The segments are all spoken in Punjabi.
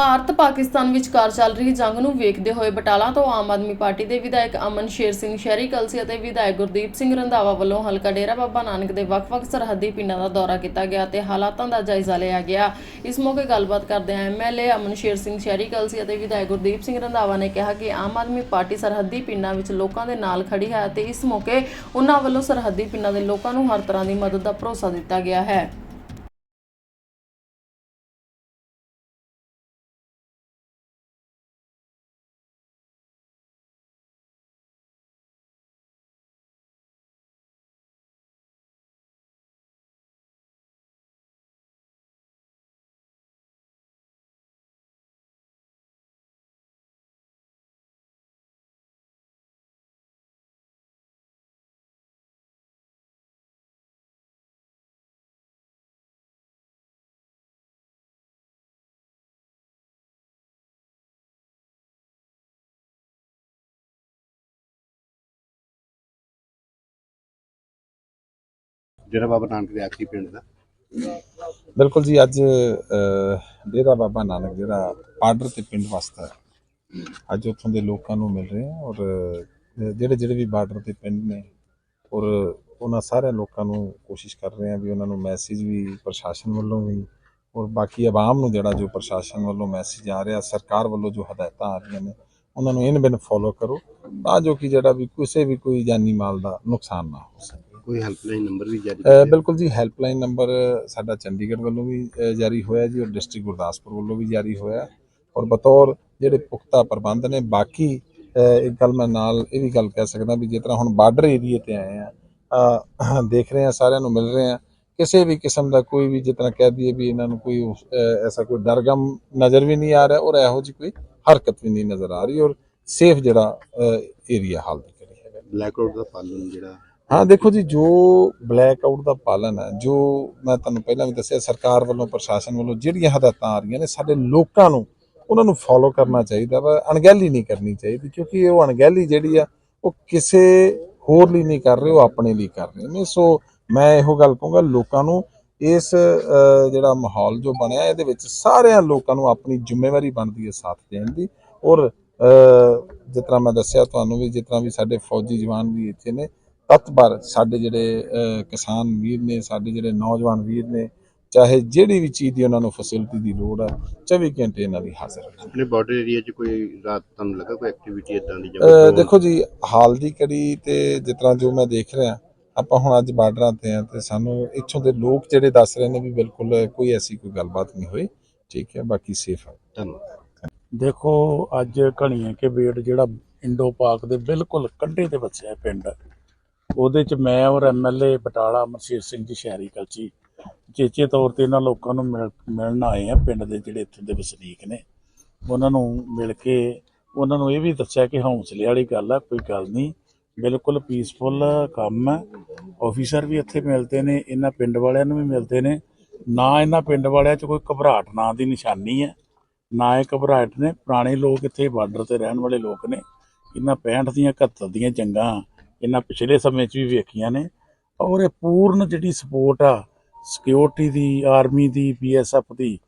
ਭਾਰਤ ਪਾਕਿਸਤਾਨ ਵਿਚਕਾਰ ਚੱਲ ਰਹੀ ਜੰਗ ਨੂੰ ਵੇਖਦੇ ਹੋਏ ਬਟਾਲਾ ਤੋਂ ਆਮ ਆਦਮੀ ਪਾਰਟੀ ਦੇ ਵਿਧਾਇਕ ਅਮਨ ਸ਼ੇਰ ਸਿੰਘ ਸ਼ਹਿਰੀ ਕਲਸੀ ਅਤੇ ਵਿਧਾਇਕ ਗੁਰਦੀਪ ਸਿੰਘ ਰੰਧਾਵਾ ਵੱਲੋਂ ਹਲਕਾ ਡੇਰਾ ਬਾਬਾ ਨਾਨਕ ਦੇ ਵੱਖ-ਵੱਖ ਸਰਹੱਦੀ ਪਿੰਡਾਂ ਦਾ ਦੌਰਾ ਕੀਤਾ ਗਿਆ ਤੇ ਹਾਲਾਤਾਂ ਦਾ ਜਾਇਜ਼ਾ ਲਿਆ ਗਿਆ। ਇਸ ਮੌਕੇ ਗੱਲਬਾਤ ਕਰਦੇ ਐਮਐਲਏ ਅਮਨ ਸ਼ੇਰ ਸਿੰਘ ਸ਼ਹਿਰੀ ਕਲਸੀ ਅਤੇ ਵਿਧਾਇਕ ਗੁਰਦੀਪ ਸਿੰਘ ਰੰਧਾਵਾ ਨੇ ਕਿਹਾ ਕਿ ਆਮ ਆਦਮੀ ਪਾਰਟੀ ਸਰਹੱਦੀ ਪਿੰਡਾਂ ਵਿੱਚ ਲੋਕਾਂ ਦੇ ਨਾਲ ਖੜੀ ਹੈ ਅਤੇ ਇਸ ਮੌਕੇ ਉਹਨਾਂ ਵੱਲੋਂ ਸਰਹੱਦੀ ਪਿੰਡਾਂ ਦੇ ਲੋਕਾਂ ਨੂੰ ਹਰ ਤਰ੍ਹਾਂ ਦੀ ਮਦਦ ਦਾ ਭਰੋਸਾ ਦਿੱਤਾ ਗਿਆ ਹੈ। ਡੇਰਾ ਬਾਬਾ ਨਾਨਕ ਦੇ ਆਖਰੀ ਪਿੰਡ ਦਾ? ਬਿਲਕੁਲ ਜੀ, ਅੱਜ ਡੇਰਾ ਬਾਬਾ ਨਾਨਕ ਜਿਹੜਾ ਆਰਡਰ ਤੇ ਪਿੰਡ ਵਸਦਾ ਅੱਜ ਉੱਥੋਂ ਦੇ ਲੋਕਾਂ ਨੂੰ ਮਿਲ ਰਹੇ ਆ ਔਰ ਜਿਹੜੇ ਜਿਹੜੇ ਵੀ ਬਾਰਡਰ ਤੇ ਪਿੰਡ ਨੇ ਔਰ ਉਹਨਾਂ ਸਾਰੇ ਲੋਕਾਂ ਨੂੰ ਕੋਸ਼ਿਸ਼ ਕਰ ਰਹੇ ਆ ਵੀ ਉਹਨਾਂ ਨੂੰ ਮੈਸੇਜ ਵੀ ਪ੍ਰਸ਼ਾਸਨ ਵੱਲੋਂ ਵੀ ਔਰ ਬਾਕੀ ਆਵਾਮ ਨੂੰ ਜਿਹੜਾ ਜੋ ਪ੍ਰਸ਼ਾਸਨ ਵੱਲੋਂ ਮੈਸੇਜ ਆ ਰਿਹਾ, ਸਰਕਾਰ ਵੱਲੋਂ ਜੋ ਹਦਾਇਤਾਂ ਆ ਰਹੀਆਂ ਨੇ, ਉਹਨਾਂ ਨੂੰ ਇਨ ਬਿਨ ਫੋਲੋ ਕਰੋ ਤਾਂ ਜੋ ਕਿ ਜਿਹੜਾ ਵੀ ਕਿਸੇ ਵੀ ਕੋਈ ਜਾਨੀ ਮਾਲ ਦਾ ਨੁਕਸਾਨ ਨਾ ਹੋ ਸਕੇ। ਕੋਈ ਹੈਲਪਲਾਈਨ ਨੰਬਰ ਵੀ ਜਾਰੀ ਬਿਲਕੁਲ ਜੀ ਹੈਲਪਲਾਈਨ ਨੰਬਰ ਸਾਡਾ ਚੰਡੀਗੜ੍ਹ ਵੱਲੋਂ ਵੀ ਜਾਰੀ ਹੋਇਆ ਜੀ ਔਰ ਡਿਸਟ੍ਰਿਕਟ ਗੁਰਦਾਸਪੁਰ ਵੱਲੋਂ ਵੀ ਜਾਰੀ ਹੋਇਆ। ਔਰ ਬਤੌਰ ਜਿਹੜੇ ਪੁਖਤਾ ਪ੍ਰਬੰਧ ਨੇ ਬਾਕੀ ਇੱਕ ਗੱਲ ਮੈਂ ਨਾਲ ਇਹ ਵੀ ਗੱਲ ਕਹਿ ਸਕਦਾ ਵੀ ਜਿਸ ਤਰ੍ਹਾਂ ਹੁਣ ਬਾਰਡਰ ਏਰੀਏ ਤੇ ਆਏ ਆ ਦੇਖ ਰਹੇ ਆ ਸਾਰਿਆਂ ਨੂੰ ਮਿਲ ਰਹੇ ਆ ਕਿਸੇ ਵੀ ਕਿਸਮ ਦਾ ਕੋਈ ਵੀ ਤਰ੍ਹਾਂ ਕਹਿ ਦਈਏ ਵੀ ਇਹਨਾਂ ਨੂੰ ਕੋਈ ਐਸਾ ਕੋਈ ਡਰਗਮ ਨਜ਼ਰ ਵੀ ਨਹੀਂ ਆ ਰਿਹਾ ਔਰ ਇਹੋ ਜਿਹੀ ਕੋਈ ਹਰਕਤ ਵੀ ਨਹੀਂ ਨਜ਼ਰ ਆ ਰਹੀ ਔਰ ਸੇਫ ਜਿਹੜਾ ਏਰੀਆ ਹਾਲ ਦੀ ਕਰੀ ਹੈਗਾ। ਬਲੈਕ ਆਊਟ ਦਾ ਪਾਲਣ ਜਿਹੜਾ ਹਾਂ, ਦੇਖੋ ਜੀ, ਜੋ ਬਲੈਕ ਆਊਟ ਦਾ ਪਾਲਣ ਹੈ, ਜੋ ਮੈਂ ਤੁਹਾਨੂੰ ਪਹਿਲਾਂ ਵੀ ਦੱਸਿਆ, ਸਰਕਾਰ ਵੱਲੋਂ, ਪ੍ਰਸ਼ਾਸਨ ਵੱਲੋਂ ਜਿਹੜੀਆਂ ਹਦਾਇਤਾਂ ਆ ਰਹੀਆਂ ਨੇ, ਸਾਡੇ ਲੋਕਾਂ ਨੂੰ, ਉਹਨਾਂ ਨੂੰ ਫੋਲੋ ਕਰਨਾ ਚਾਹੀਦਾ ਵਾ, ਅਣਗਹਿਲੀ ਨਹੀਂ ਕਰਨੀ ਚਾਹੀਦੀ, ਕਿਉਂਕਿ ਉਹ ਅਣਗਹਿਲੀ ਜਿਹੜੀ ਆ, ਉਹ ਕਿਸੇ ਹੋਰ ਲਈ ਨਹੀਂ ਕਰ ਰਹੇ, ਉਹ ਆਪਣੇ ਲਈ ਕਰ ਰਹੇ ਨੇ। ਸੋ ਮੈਂ ਇਹੋ ਗੱਲ ਕਹੂੰਗਾ, ਲੋਕਾਂ ਨੂੰ ਇਸ ਜਿਹੜਾ ਮਾਹੌਲ ਜੋ ਬਣਿਆ, ਇਹਦੇ ਵਿੱਚ ਸਾਰਿਆਂ ਲੋਕਾਂ ਨੂੰ ਆਪਣੀ ਜ਼ਿੰਮੇਵਾਰੀ ਬਣਦੀ ਹੈ, ਸਾਥ ਦੇਣ ਦੀ। ਔਰ ਜਿਸ ਤਰ੍ਹਾਂ ਮੈਂ ਦੱਸਿਆ ਤੁਹਾਨੂੰ ਵੀ, ਜਿਸ ਤਰ੍ਹਾਂ ਵੀ ਸਾਡੇ ਫੌਜੀ ਜਵਾਨ ਵੀ ਇੱਥੇ ਨੇ ਤਤਪਰ ਸਾਡੇ ਜਿਹੜੇ ਕਿਸਾਨ ਵੀਰ ਨੇ ਸਾਡੇ ਜਿਹੜੇ ਨੌਜਵਾਨ ਵੀਰ ਨੇ ਚਾਹੇ ਜਿਹੜੀ ਵੀ ਚੀਜ਼ ਦੀ ਉਹਨਾਂ ਨੂੰ ਫੈਸਿਲਿਟੀ ਦੀ ਲੋੜ ਹੈ 24 ਘੰਟੇ ਇਹਨਾਂ ਦੀ ਹਾਜ਼ਰ ਹੈ ਆਪਣੇ ਬਾਰਡਰ ਏਰੀਆ 'ਚ ਕੋਈ ਰਾਤ ਤੁਹਾਨੂੰ ਲੱਗਾ ਕੋਈ ਐਕਟੀਵਿਟੀ ਇਦਾਂ ਦੀ ਜਾਂ ਦੇਖੋ ਜੀ ਹਾਲ ਦੀ ਕੜੀ ਤੇ ਜਿਸ ਤਰ੍ਹਾਂ ਜੋ ਮੈਂ ਦੇਖ ਰਿਹਾ ਆਪਾਂ ਹੁਣ ਅੱਜ ਬਾਰਡਰਾਂ ਤੇ ਆ ਤੇ ਸਾਨੂੰ ਇੱਥੋਂ ਦੇ ਲੋਕ ਜਿਹੜੇ ਦੱਸ ਰਹੇ ਨੇ ਵੀ ਬਿਲਕੁਲ ਕੋਈ ਐਸੀ ਕੋਈ ਗੱਲਬਾਤ ਨਹੀਂ ਹੋਈ। ਠੀਕ ਹੈ ਬਾਕੀ ਸੇਫ ਹੈ ਧੰਨਵਾਦ। ਦੇਖੋ ਅੱਜ ਘਣੀਏ ਕੇ ਬੇਟ ਜਿਹੜਾ ਇੰਡੋ ਪਾਕ ਦੇ ਬਿਲਕੁਲ ਕੰਢੇ ਤੇ ਵਸਿਆ ਪਿੰਡ। ਉਹਦੇ ਚ ਮੈਂ ਔਰ ਐਮਐਲਏ ਬਟਾਲਾ ਮਰਸ਼ੀਰ ਸਿੰਘ ਜੀ ਸ਼ਹਿਰੀ ਕਲਚੀ। ਚੇਚੇ ਤੌਰ ਤੇ ਇਹਨਾਂ ਲੋਕਾਂ ਨੂੰ ਮਿਲ- ਮਿਲਣ ਆਏ ਆ ਪਿੰਡ ਦੇ ਜਿਹੜੇ ਇੱਥੇ ਦੇ ਵਸਨੀਕ ਨੇ। ਉਹਨਾਂ ਨੂੰ ਮਿਲ ਕੇ ਉਹਨਾਂ ਨੂੰ ਇਹ ਵੀ ਦੱਸਿਆ ਕਿ ਹੌਸਲੇ ਵਾਲੀ ਗੱਲ ਆ, ਕੋਈ ਗੱਲ ਨਹੀਂ। ਬਿਲਕੁਲ ਪੀਸਫੁਲ ਕੰਮ ਹੈ ਆਫੀਸਰ ਵੀ ਇੱਥੇ ਮਿਲਦੇ ਨੇ, ਇਹਨਾਂ ਪਿੰਡ ਵਾਲਿਆਂ ਨੂੰ ਵੀ ਮਿਲਦੇ ਨੇ। ਨਾ ਇਹਨਾਂ ਪਿੰਡ ਵਾਲਿਆਂ 'ਚ ਕੋਈ ਘਬਰਾਹਟ, ਨਾਂ ਦੀ ਨਿਸ਼ਾਨੀ ਹੈ ਨਾ ਇਹ ਘਬਰਾਹਟ ਨੇ। ਪੁਰਾਣੇ ਲੋਕ ਇੱਥੇ ਬਾਰਡਰ ਤੇ ਰਹਿਣ ਵਾਲੇ ਲੋਕ ਨੇ। ਇਹਨਾਂ 65 ਦੀਆਂ 71 ਦੀਆਂ ਜੰਗਾਂ ਇਹਨਾਂ ਪਿਛਲੇ ਸਮੇਂ 'ਚ ਵੀ ਵੇਖੀਆਂ ਨੇ। ਔਰ ਇਹ ਪੂਰਨ ਜਿਹੜੀ ਸਪੋਰਟ ਆ ਸਿਕਿਉਰਿਟੀ ਦੀ ਆਰਮੀ ਦੀ ਬੀਐਸਐਫ ਦੀ,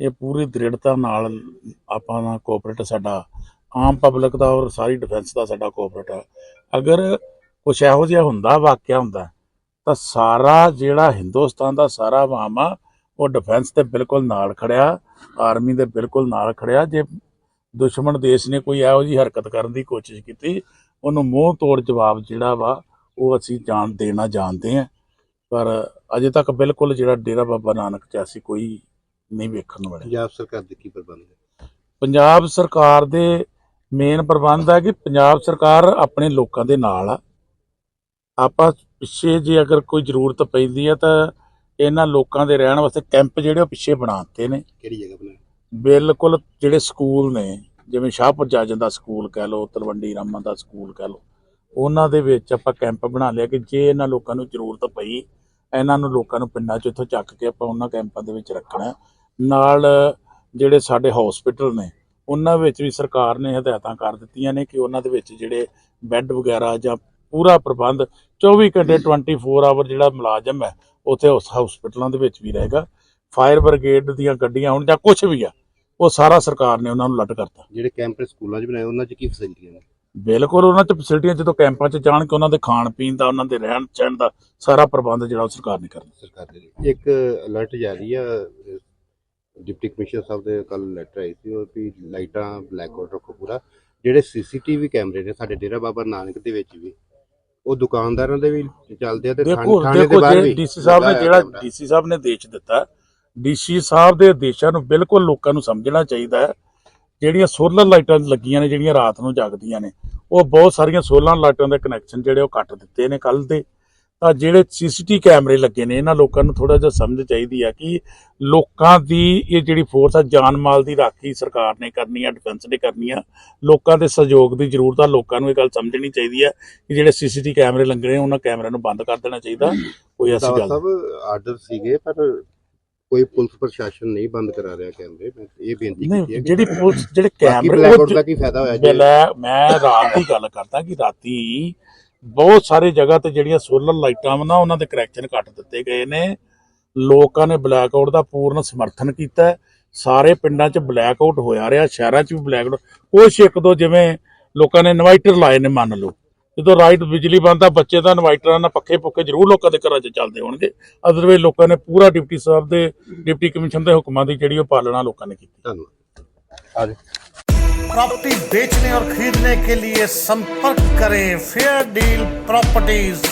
ਇਹ ਪੂਰੀ ਦ੍ਰਿੜਤਾ ਨਾਲ ਆਪਾਂ ਨਾਲ ਕੋਆਪਰੇਟ ਸਾਡਾ। ਆਮ ਪਬਲਿਕ ਦਾ ਔਰ ਸਾਰੀ ਡਿਫੈਂਸ ਦਾ ਸਾਡਾ ਕੋਆਪਰੇਟ ਆ। ਅਗਰ ਕੁਛ ਇਹੋ ਜਿਹਾ ਹੁੰਦਾ, ਵਾਕਿਆ ਹੁੰਦਾ, ਤਾਂ ਸਾਰਾ ਜਿਹੜਾ ਹਿੰਦੁਸਤਾਨ ਦਾ ਸਾਰਾ ਆਵਾਮ ਆ, ਉਹ ਡਿਫੈਂਸ ਤੇ ਬਿਲਕੁਲ ਨਾਲ ਖੜਿਆ ਆਰਮੀ ਦੇ ਬਿਲਕੁਲ ਨਾਲ ਖੜਿਆ। ਜੇ ਦੁਸ਼ਮਣ ਦੇਸ਼ ਨੇ ਕੋਈ ਇਹੋ ਜਿਹੀ ਹਰਕਤ ਕਰਨ ਦੀ ਕੋਸ਼ਿਸ਼ ਕੀਤੀ ਉਹਨੂੰ ਮੂੰਹ ਤੋੜ ਜਵਾਬ ਜਿਹੜਾ ਵਾ ਉਹ ਅਸੀਂ ਜਾਣ ਦੇਣਾ ਜਾਣਦੇ ਹਾਂ। ਪਰ ਅਜੇ ਤੱਕ ਬਿਲਕੁਲ ਜਿਹੜਾ ਡੇਰਾ ਬਾਬਾ ਨਾਨਕ ਚ ਅਸੀਂ ਕੋਈ ਨਹੀਂ ਵੇਖਣ ਨੂੰ ਮਿਲਿਆ ਪੰਜਾਬ ਸਰਕਾਰ ਦੇ ਕੀ ਪ੍ਰਬੰਧ ਹੈ? ਪੰਜਾਬ ਸਰਕਾਰ ਦੇ ਮੇਨ ਪ੍ਰਬੰਧ ਹੈ ਕਿ ਪੰਜਾਬ ਸਰਕਾਰ ਆਪਣੇ ਲੋਕਾਂ ਦੇ ਨਾਲ ਆ। ਆਪਾਂ ਪਿੱਛੇ ਜੇ ਅਗਰ ਕੋਈ ਜ਼ਰੂਰਤ ਪੈਂਦੀ ਹੈ ਤਾਂ ਇਹਨਾਂ ਲੋਕਾਂ ਦੇ ਰਹਿਣ ਵਾਸਤੇ ਕੈਂਪ ਜਿਹੜੇ ਉਹ ਪਿੱਛੇ ਬਣਾਤੇ ਨੇ। ਕਿਹੜੀ ਜਗ੍ਹਾ ਬਣਾਇਆ ਬਿਲਕੁਲ ਜਿਹੜੇ ਸਕੂਲ ਨੇ ਜਿਵੇਂ ਸ਼ਾਹਪੁਰ ਜਾਜਨ ਦਾ ਸਕੂਲ ਕਹਿ ਲਓ, ਤਲਵੰਡੀ ਰਾਮਾ ਦਾ ਸਕੂਲ ਕਹਿ ਲਓ, ਉਹਨਾਂ ਦੇ ਵਿੱਚ ਆਪਾਂ ਕੈਂਪ ਬਣਾ ਲਿਆ ਕਿ ਜੇ ਇਹਨਾਂ ਲੋਕਾਂ ਨੂੰ ਜ਼ਰੂਰਤ ਪਈ, ਇਹਨਾਂ ਨੂੰ ਲੋਕਾਂ ਨੂੰ ਪਿੰਡਾਂ 'ਚ ਇੱਥੋਂ ਚੱਕ ਕੇ ਆਪਾਂ ਉਹਨਾਂ ਕੈਂਪਾਂ ਦੇ ਵਿੱਚ ਰੱਖਣਾ ਨਾਲ ਜਿਹੜੇ ਸਾਡੇ ਹਸਪੀਟਲ ਨੇ, ਉਹਨਾਂ ਵਿੱਚ ਵੀ ਸਰਕਾਰ ਨੇ ਹਦਾਇਤਾਂ ਕਰ ਦਿੱਤੀਆਂ ਨੇ ਕਿ ਉਹਨਾਂ ਦੇ ਵਿੱਚ ਜਿਹੜੇ ਬੈੱਡ ਵਗੈਰਾ ਜਾਂ ਪੂਰਾ ਪ੍ਰਬੰਧ 24 ਘੰਟੇ 24 ਆਵਰ ਜਿਹੜਾ ਮੁਲਾਜ਼ਮ ਹੈ, ਉੱਥੇ ਉਸ ਹਸਪੀਟਲਾਂ ਦੇ ਵਿੱਚ ਵੀ ਰਹੇਗਾ। ਫਾਇਰ ਬ੍ਰਿਗੇਡ ਦੀਆਂ ਗੱਡੀਆਂ ਹੁਣ ਜਾਂ ਕੁਝ ਵੀ ਆ ਉਹ ਸਾਰਾ ਸਰਕਾਰ ਨੇ ਉਹਨਾਂ ਨੂੰ ਲੱਟ ਕਰਤਾ। ਜਿਹੜੇ ਕੈਂਪ ਸਕੂਲਾਂ 'ਚ ਬਣਾਏ ਉਹਨਾਂ 'ਚ ਕੀ ਫੈਸਿਲਿਟੀਆਂ ਨੇ? ਬਿਲਕੁਲ ਉਹਨਾਂ ਚ ਫੈਸਿਲਿਟੀਆਂ ਜਦੋਂ ਕੈਂਪਾਂ 'ਚ ਜਾਣ ਕੇ ਉਹਨਾਂ ਦੇ ਖਾਣ ਪੀਣ ਦਾ ਉਹਨਾਂ ਦੇ ਰਹਿਣ ਸਹਿਣ ਦਾ ਸਾਰਾ ਪ੍ਰਬੰਧ ਜਿਹੜਾ ਉਹ ਸਰਕਾਰ ਨੇ ਕਰਨਾ। ਸਰਕਾਰ ਦੇ। ਇੱਕ ਅਲਰਟ ਜਾਰੀ ਆ ਡਿਪਟੀ ਕਮਿਸ਼ਨਰ ਸਾਹਿਬ ਦੇ ਕੱਲ ਲੈਟਰ ਆਈ ਸੀ ਉਹ ਵੀ ਲਾਈਟਾਂ ਬਲੈਕ ਆਊਟ ਰੱਖੋ ਪੂਰਾ। ਜਿਹੜੇ ਸੀਸੀਟੀਵੀ ਕੈਮਰੇ ਨੇ ਸਾਡੇ ਡੇਰਾ ਬਾਬਾ ਨਾਨਕ ਦੇ ਵਿੱਚ ਵੀ ਉਹ ਦੁਕਾਨਦਾਰਾਂ ਦੇ ਵੀ ਚੱਲਦੇ ਆ ਤੇ ਥਾਣੇ ਦੇ ਬਾਹਰ ਵੀ ਡੀਸੀ ਸਾਹਿਬ ਨੇ ਜਿਹੜਾ ਡੀਸੀ ਸਾਹਿਬ ਨੇ ਦੇਸ਼ ਦਿੱਤਾ ਡੀਸੀ ਸਾਹਿਬ ਦੇ ਆਦੇਸ਼ਾਂ ਨੂੰ ਬਿਲਕੁਲ ਲੋਕਾਂ ਨੂੰ ਸਮਝਣਾ ਚਾਹੀਦਾ ਹੈ। ਜਿਹੜੀਆਂ ਸੋਲਰ ਲਾਈਟਾਂ ਲੱਗੀਆਂ ਨੇ, ਜਿਹੜੀਆਂ ਰਾਤ ਨੂੰ ਜਗਦੀਆਂ ਨੇ, ਉਹ ਬਹੁਤ ਸਾਰੀਆਂ ਸੋਲਰ ਲਾਈਟਾਂ ਦੇ ਕਨੈਕਸ਼ਨ ਜਿਹੜੇ ਉਹ ਕੱਟ ਦਿੱਤੇ ਨੇ ਕੱਲ ਦੇ। ਤਾਂ ਜਿਹੜੇ ਸੀਸੀਟੀ ਕੈਮਰੇ ਲੱਗੇ ਨੇ, ਇਹਨਾਂ ਲੋਕਾਂ ਨੂੰ ਥੋੜਾ ਜਿਹਾ ਸਮਝ ਚਾਹੀਦੀ ਆ ਕਿ ਲੋਕਾਂ ਦੀ ਇਹ ਜਿਹੜੀ ਫੋਰਸ ਆ, ਜਾਨ ਮਾਲ ਦੀ ਰਾਖੀ ਸਰਕਾਰ ਨੇ ਕਰਨੀ ਆ ਡਿਫੈਂਸ ਨੇ ਕਰਨੀ ਆ, ਲੋਕਾਂ ਦੇ ਸਹਿਯੋਗ ਦੀ ਜ਼ਰੂਰਤ ਆ, ਲੋਕਾਂ ਨੂੰ ਇਹ ਗੱਲ ਸਮਝਣੀ ਚਾਹੀਦੀ ਆ ਕਿ ਜਿਹੜੇ ਸੀਸੀਟੀ ਕੈਮਰੇ ਲੱਗੇ ਨੇ ਉਹਨਾਂ ਕੈਮਰਿਆਂ ਨੂੰ ਬੰਦ ਕਰ ਦੇਣਾ ਚਾਹੀਦਾ। ਕੋਈ ਐਸੀ ਗੱਲ ਸਾਹਿਬ ਆਰਡਰ ਸੀਗੇ, ਪਰ ਕੋਈ ਪੁਲਿਸ ਪ੍ਰਸ਼ਾਸਨ ਨਹੀਂ ਬੰਦ ਕਰਾ ਰਿਹਾ ਕੈਮਰੇ ਮੈਂ ਇਹ ਬੇਨਤੀ ਕੀਤੀ ਹੈ ਨਹੀਂ ਕਿ ਜਿਹੜੀ ਪੁਲਿਸ ਜਿਹੜੇ ਬਾਕੀ ਕੈਮਰੇ ਬਲੈਕ ਉਹ ਆਊਟ ਦਾ ਕੀ ਫਾਇਦਾ ਹੋਇਆ ਜੀ? ਮੈਂ ਮੈਂ ਰਾਤ ਦੀ ਗੱਲ ਕਰਦਾ ਕਿ ਰਾਤੀ ਬਹੁਤ ਸਾਰੇ ਜਗ੍ਹਾ ਤੇ ਜਿਹੜੀਆਂ ਸੋਲਰ ਲਾਈਟਾਂ ਵਾ ਨਾ ਉਹਨਾਂ ਦੇ ਕਨੈਕਸ਼ਨ ਕੱਟ ਦਿੱਤੇ ਗਏ ਨੇ। ਲੋਕਾਂ ਨੇ ਬਲੈਕ ਆਊਟ ਦਾ ਪੂਰਨ ਸਮਰਥਨ ਕੀਤਾ ਹੈ। ਸਾਰੇ ਪਿੰਡਾਂ 'ਚ ਬਲੈਕ ਆਊਟ ਹੋਇਆ ਰਿਹਾ ਸ਼ਹਿਰਾਂ 'ਚ ਵੀ ਬਲੈਕ ਆਊਟ। ਕੁਛ ਇੱਕ ਦੋ ਜਿਵੇਂ ਲੋਕਾਂ ਨੇ ਇਨਵਾਈਟਰ ਲਾਏ ਨੇ ਮੰਨ ਲਓ। ਜਦੋਂ ਰਾਈਟ ਬਿਜਲੀ ਬੰਦ ਆ ਬੱਚੇ ਤਾਂ ਇਨਵਾਈਟਰਾਂ ਨਾਲ ਪੱਖੇ ਪੁੱਖੇ ਜ਼ਰੂਰ ਲੋਕਾਂ ਦੇ ਘਰਾਂ 'ਚ ਚੱਲਦੇ ਹੋਣਗੇ ਅਦਰਵਾਈਜ਼ ਲੋਕਾਂ ਨੇ ਪੂਰਾ ਡਿਪਟੀ ਸਾਹਿਬ ਦੇ ਡਿਪਟੀ ਕਮਿਸ਼ਨ ਦੇ ਹੁਕਮਾਂ ਦੀ ਜਿਹੜੀ ਉਹ ਪਾਲਣਾ ਲੋਕਾਂ ਨੇ ਕੀਤੀ ਧੰਨਵਾਦ ਆਜੋ प्रॉपर्टी बेचने और खरीदने के लिए संपर्क करें फेयर डील प्रॉपर्टीज